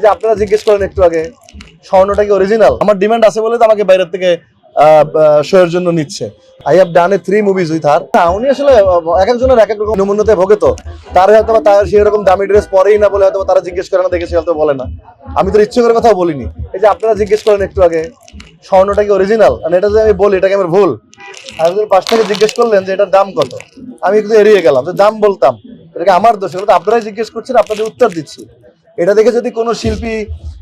এই যে আপনারা জিজ্ঞেস করেন একটু আগে, স্বর্ণটা কি অরিজিনাল আমার ডিমান্ড আছে বলে তো আমাকে বাইরের থেকে শোয়ের জন্য নিচ্ছে। I have done a three movies with her উনি আসলে এক একজনের এক এক রকম ভোগে তো তার হয়তো বা তার দামি ড্রেস পরেই না বলে হয়তো তারা জিজ্ঞেস করে না দেখেছি হয়তো বলে না। আমি তো ইচ্ছে করে কথাও বলিনি। এই যে আপনারা জিজ্ঞেস করেন একটু আগে, স্বর্ণটা কি অরিজিনাল মানে এটা যে আমি বলি, এটাকে আমার ভুল। একজন পাশ থেকে জিজ্ঞেস করলেন যে এটার দাম কত? আমি একটু এড়িয়ে গেলাম, যে দাম বলতাম। এটাকে আমার দোষ, এগুলো আপনারাই জিজ্ঞেস করছেন, আপনাদের উত্তর দিচ্ছি। এটা দেখে যদি কোনো শিল্পী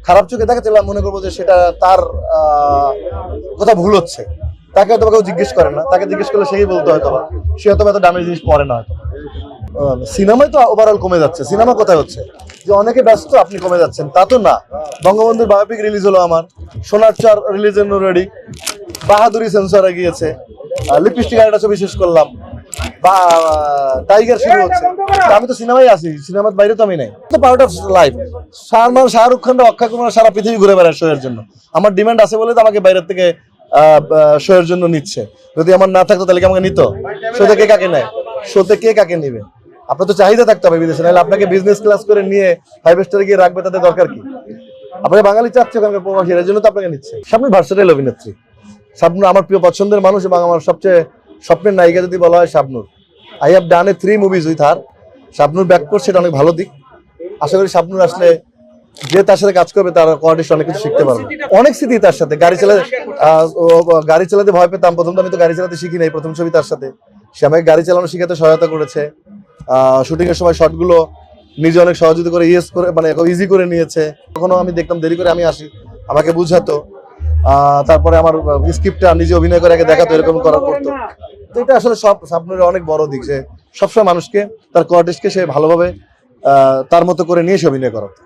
খারাপ চোখে দেখে তাহলে মনে করব যে সেটা তার কথা ভুল হচ্ছে, তাকে হয়তো কেউ জিজ্ঞেস করে না। তাকে জিজ্ঞেস করলে সেই বলতে হয়তো বা সে হয়তো এত দামি জিনিস পরে না হয়তো। সিনেমায় তো ওভারঅল কমে যাচ্ছে। সিনেমা কোথায় হচ্ছে? যে অনেকে ব্যস্ত, আপনি কমে যাচ্ছেন। তা তো না। বঙ্গবন্ধুর বায়োপিক রিলিজ হলো আমার। সোনার চর রিলিজের রেডি বাহাদুরি সেন্সরে গিয়েছে। লিপস্টিক আরেকটা ছবি শেষ করলাম। টাইগার শুরু হচ্ছে। আমি তো সিনেমায় আছি সিনেমার বাইরে তো আমি নাই। তো part of life Salman Shahrukh Khan Akshay Kumar সারা পৃথিবী ঘুরে বেড়ায় জন্য। আমার ডিমান্ড আছে বলে তো আমাকে বাইরের থেকে জন্য নিচ্ছে। যদি আমার না থাকতো তাহলে কি আমাকে নিত? শোতে কে কাকে নেয়? শোতে কে কাকে নিবে? আপনার তো চাহিদা থাকতে হবে বিদেশে, নাহলে আপনাকে বিজনেস ক্লাস করে নিয়ে ফাইভ স্টারে গিয়ে রাখবে তাদের দরকার কি? আপনাকে বাঙালি চাচ্ছে ওখানকার প্রবাসী জন্য তো আপনাকে নিচ্ছে। সামনে ভার্সেটাইল অভিনেত্রী। শাবনুর আমার প্রিয় পছন্দের মানুষ এবং আমার সবচেয়ে স্বপ্নের নায়িকা যদি বলা হয় Shabnur. I have done a three movies with her Shabnur back করছে, এটা অনেক ভালো দিক। আশা করি শাবনুর আসলে যে তার সাথে কাজ করবে, তার কোয়ার্টিস্ট অনেক কিছু শিখতে পারবে। অনেক স্মৃতি তার সাথে। গাড়ি চালাতে গাড়ি চালাতে ভয় পেতাম। প্রথম তো আমি তো গাড়ি চালাতে শিখি নাই, প্রথম ছবি তার সাথে। সে আমাকে গাড়ি চালানো শিখাতে সহায়তা করেছে। শুটিং এর সময় শটগুলো নিজে অনেক সহযোগিতা করে ইয়েস করে মানে ইজি করে নিয়েছে। কখনো আমি দেখতাম, দেরি করে আমি আসি, আমাকে বুঝাতো। তারপরে আমার স্ক্রিপ্টটা নিজে অভিনয় করে আগে দেখাতো এরকম করা করতো। তো এটা আসলে সব স্বপ্নের অনেক বড় দিক যে সবসময় মানুষকে তার কোয়ার্টিস্টকে সে ভালোভাবে তার মতো করে নিয়ে সে অভিনয় করাতো।